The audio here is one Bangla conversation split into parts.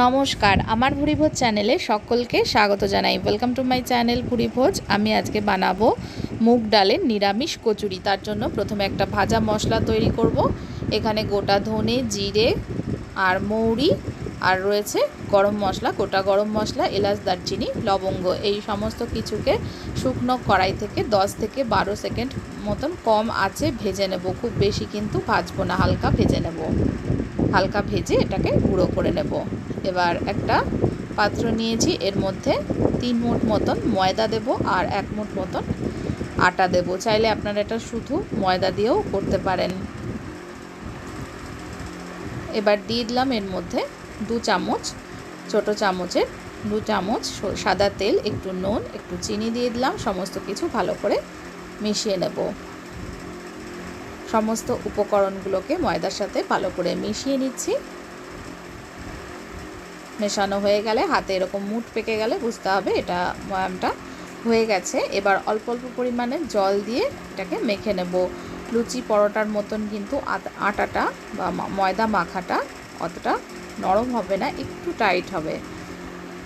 নমস্কার, আমার ভুরিভোজ চ্যানেলে সকলকে স্বাগত জানাই। Welcome to my channel Bhuribhoj. আমি আজকে বানাবো মুগ ডালের নিরামিষ কচুরি। তার জন্য প্রথমে একটা ভাজা মশলা তৈরি করব। এখানে গোটা ধনে, জিরে আর মৌরি আর রয়েছে গরম মশলা, গোটা গরম মশলা, এলাচ, দারচিনি, লবঙ্গ। এই সমস্ত কিছুকে শুকনো কড়াই থেকে 10 থেকে বারো সেকেন্ড মতন কম আছে ভেজে নেব। খুব বেশি কিন্তু ভাজবো না, হালকা ভেজে নেব। হালকা ভেজে এটাকে গুঁড়ো করে নেব। এবার একটা পাত্র নিয়েছি, এর মধ্যে তিন মুঠ মতন ময়দা দেব আর এক মুঠ মতন আটা দেব। চাইলে আপনারা এটা শুধু ময়দা দিয়েও করতে পারেন। এবার দিয়ে দিলাম এর মধ্যে দু চামচ, ছোট চামচের দু চামচ সাদা তেল, একটু নুন, একটু চিনি দিয়ে দিলাম, সমস্ত কিছু ভালো করে মিশিয়ে নেব। সমস্ত উপকরণগুলোকে ময়দার সাথে ভালো করে মিশিয়ে নিচ্ছি। মেশানো হয়ে গেলে, হাতে এরকম মুঠ পেকে গেলে বুঝতে হবে এটা ময়ামটা হয়ে গেছে। এবার অল্প অল্প পরিমাণে জল দিয়ে এটাকে মেখে নেব। লুচি পরোটার মতন কিন্তু আটাটা বা ময়দা মাখাটা অতটা নরম হবে না, একটু টাইট হবে।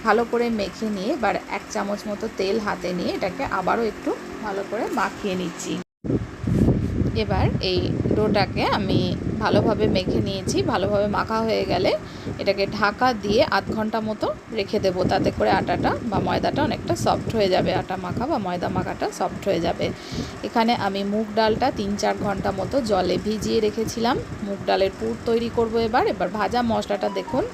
ভালো করে মেখে নিয়ে এবার এক চামচ মতো তেল হাতে নিয়ে এটাকে আবারও একটু ভালো করে মাখিয়ে নিচ্ছি। এবার এই ডোটাকে আমি ভালোভাবে মেখে নিয়েছি, ভালোভাবে মাখা হয়ে গেলে এটাকে ঢাকা দিয়ে আধ ঘণ্টা মতো রেখে দেবো। তাতে করে আটাটা বা ময়দাটা অনেকটা সফট হয়ে যাবে। আটা মাখা বা ময়দা মাখাটা সফট হয়ে যাবে। এখানে আমি মুগ ডালটা তিন চার ঘণ্টা মতো জলে ভিজিয়ে রেখেছিলাম। মুগ ডালের পুর তৈরি করব এবার। এবার ভাজা মশলাটা দেখুন,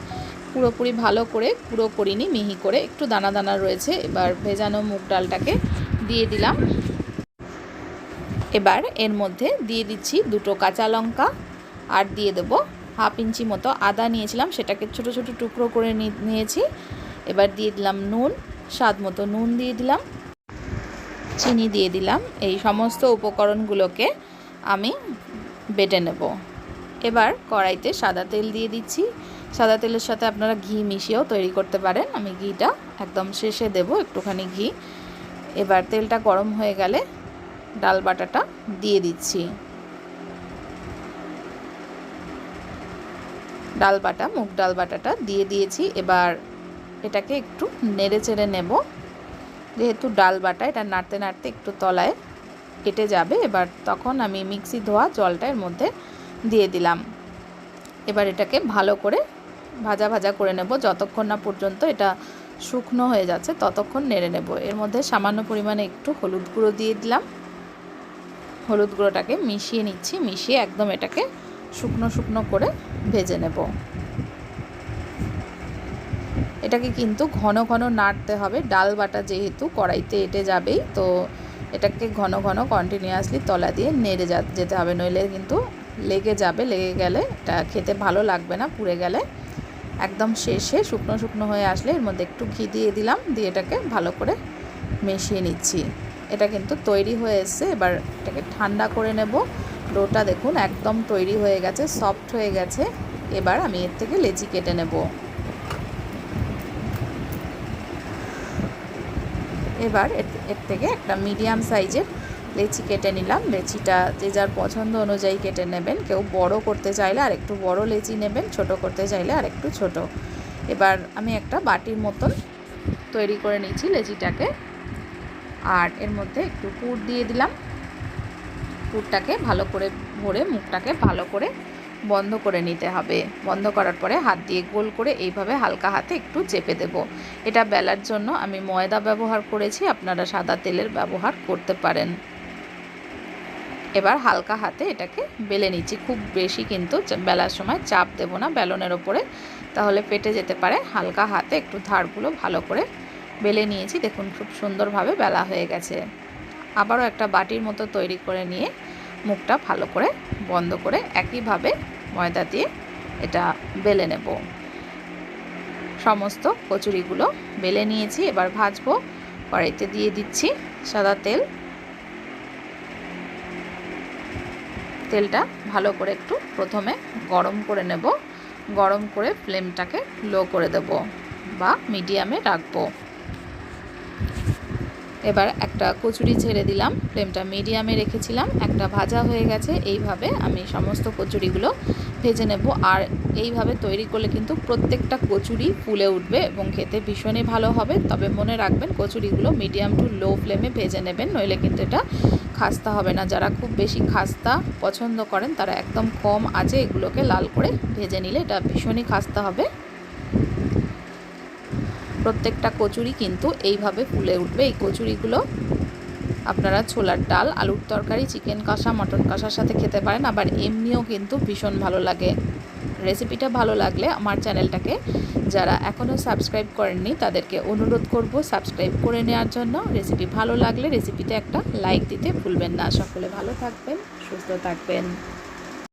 পুরোপুরি ভালো করে পুরো করিনি, মিহি করে একটু দানা দানা রয়েছে। এবার ভেজানো মুগ ডালটাকে দিয়ে দিলাম। এবার এর মধ্যে দিয়ে দিচ্ছি দুটো কাঁচা লঙ্কা আর দিয়ে দেবো হাফ ইঞ্চি মতো আদা নিয়েছিলাম, সেটাকে ছোট ছোট টুকরো করে নিয়েছি। এবার দিয়ে দিলাম নুন, স্বাদ মতো নুন দিয়ে দিলাম। চিনি দিয়ে দিলাম। এই সমস্ত উপকরণগুলোকে আমি বেটে নেব। এবার কড়াইতে সাদা তেল দিয়ে দিচ্ছি। সাদা তেলের সাথে আপনারা ঘি মিশিয়েও তৈরি করতে পারেন। আমি ঘিটা একদম শেষে দেব একটুখানি ঘি। এবার তেলটা গরম হয়ে গেলে ডাল বাটাটা দিয়ে দিচ্ছি। ডাল বাটা, মুগ ডাল বাটাটা দিয়ে দিয়েছি। এবার এটাকে একটু নেড়ে চেড়ে নেব। যেহেতু ডাল বাটা, এটা নাড়তে নাড়তে একটু তলায় কেটে যাবে, এবার তখন আমি মিক্সি ধোয়া জলটা এর মধ্যে দিয়ে দিলাম। এবার এটাকে ভালো করে ভাজা ভাজা করে নেব। যতক্ষণ না পর্যন্ত এটা শুকনো হয়ে যাচ্ছে, ততক্ষণ নেড়ে নেব। এর মধ্যে সামান্য পরিমাণে একটু হলুদ গুঁড়ো দিয়ে দিলাম। হলুদ গুঁড়োটাকে মিশিয়ে নিচ্ছি, মিশিয়ে একদম এটাকে শুকনো শুকনো করে ভেজে নেব। এটাকে কিন্তু ঘন ঘন নাড়তে হবে, ডাল বাটা যেহেতু কড়াইতে এটে যাবেই, তো এটাকে ঘন ঘন কন্টিনিউয়াসলি তলা দিয়ে নেড়ে যা যেতে হবে, নইলে কিন্তু লেগে যাবে, লেগে গেলে এটা খেতে ভালো লাগবে না, পুড়ে গেলে। একদম শেষে শুকনো শুকনো হয়ে আসলে এর মধ্যে একটু ঘি দিয়ে দিলাম, দিয়ে এটাকে ভালো করে মিশিয়ে নিচ্ছি। এটা কিন্তু তৈরি হয়ে এসছে এবার এটাকে ঠান্ডা করে নেব। ডোটা দেখুন একদম তৈরি হয়ে গেছে, সফট হয়ে গেছে। এবার আমি এর থেকে লেচি কেটে নেব। এবার এর থেকে একটা মিডিয়াম সাইজের লেচি কেটে নিলাম। লেচিটা যে যার পছন্দ অনুযায়ী কেটে নেবেন। কেউ বড় করতে চাইলে আর একটু বড় লেচি নেবেন, ছোট করতে চাইলে আর একটু ছোট। এবার আমি একটা বাটির মতন তৈরি করে নিচ্ছি লেচিটাকে। আর এর মধ্যে একটু পুর দিয়ে দিলাম। পুরটাকে ভালো করে ভরে মুখটাকে ভালো করে বন্ধ করে নিতে হবে। বন্ধ করার পরে হাত দিয়ে গোল করে এইভাবে হালকা হাতে একটু চেপে দেব। এটা বেলার জন্য আমি ময়দা ব্যবহার করেছি, আপনারা সাদা তেলের ব্যবহার করতে পারেন। এবার হালকা হাতে এটাকে বেলে নিচ্ছি। খুব বেশি কিন্তু বেলার সময় চাপ দেব না বেলনের ওপরে। তাহলে পেটে যেতে পারে। হালকা হাতে একটু ধারগুলো ভালো করে বেলে নিয়েছি। দেখুন, খুব সুন্দরভাবে বেলা হয়ে গেছে। আবারও একটা বাটির মতো তৈরি করে নিয়ে মুখটা ভালো করে বন্ধ করে একইভাবে ময়দা দিয়ে এটা বেলে নেব। সমস্ত কচুরিগুলো বেলে নিয়েছি। এবার ভাজবো। কড়াইতে দিয়ে দিচ্ছি সাদা তেল। তেলটা ভালো করে একটু প্রথমে গরম করে নেব। গরম করে ফ্লেমটাকে লো করে দেব বা মিডিয়ামে রাখব। এবার একটা কচুরি ছেড়ে দিলাম। ফ্লেমটা মিডিয়ামে রেখেছিলাম। একটা ভাজা হয়ে গেছে। এইভাবে আমি সমস্ত কচুরিগুলো ভেজে নেব। আর এইভাবে তৈরি করলে কিন্তু প্রত্যেকটা কচুরি ফুলে উঠবে এবং খেতে ভীষণই ভালো হবে। তবে মনে রাখবেন, কচুরিগুলো মিডিয়াম টু লো ফ্লেমে ভেজে নেবেন, নইলে কিন্তু এটা খাস্তা হবে না। যারা খুব বেশি খাস্তা পছন্দ করেন, তারা একদম কম আছে এগুলোকে লাল করে ভেজে নিলে এটা ভীষণই খাস্তা হবে। প্রত্যেকটা কচুরি কিন্তু এইভাবে ফুলে উঠবে। এই কচুরিগুলো আপনারা ছোলার ডাল, আলুর তরকারি, চিকেন কষা মটন কষার সাথে খেতে পারেন। আবার এমনিও কিন্তু ভীষণ ভালো লাগে। রেসিপিটা ভালো লাগলে আমার চ্যানেলটাকে যারা এখনও সাবস্ক্রাইব করেননি, তাদেরকে অনুরোধ করব সাবস্ক্রাইব করে নেওয়ার জন্য। রেসিপি ভালো লাগলে রেসিপিতে একটা লাইক দিতে ভুলবেন না। সকলে ভালো থাকবেন, সুস্থ থাকবেন।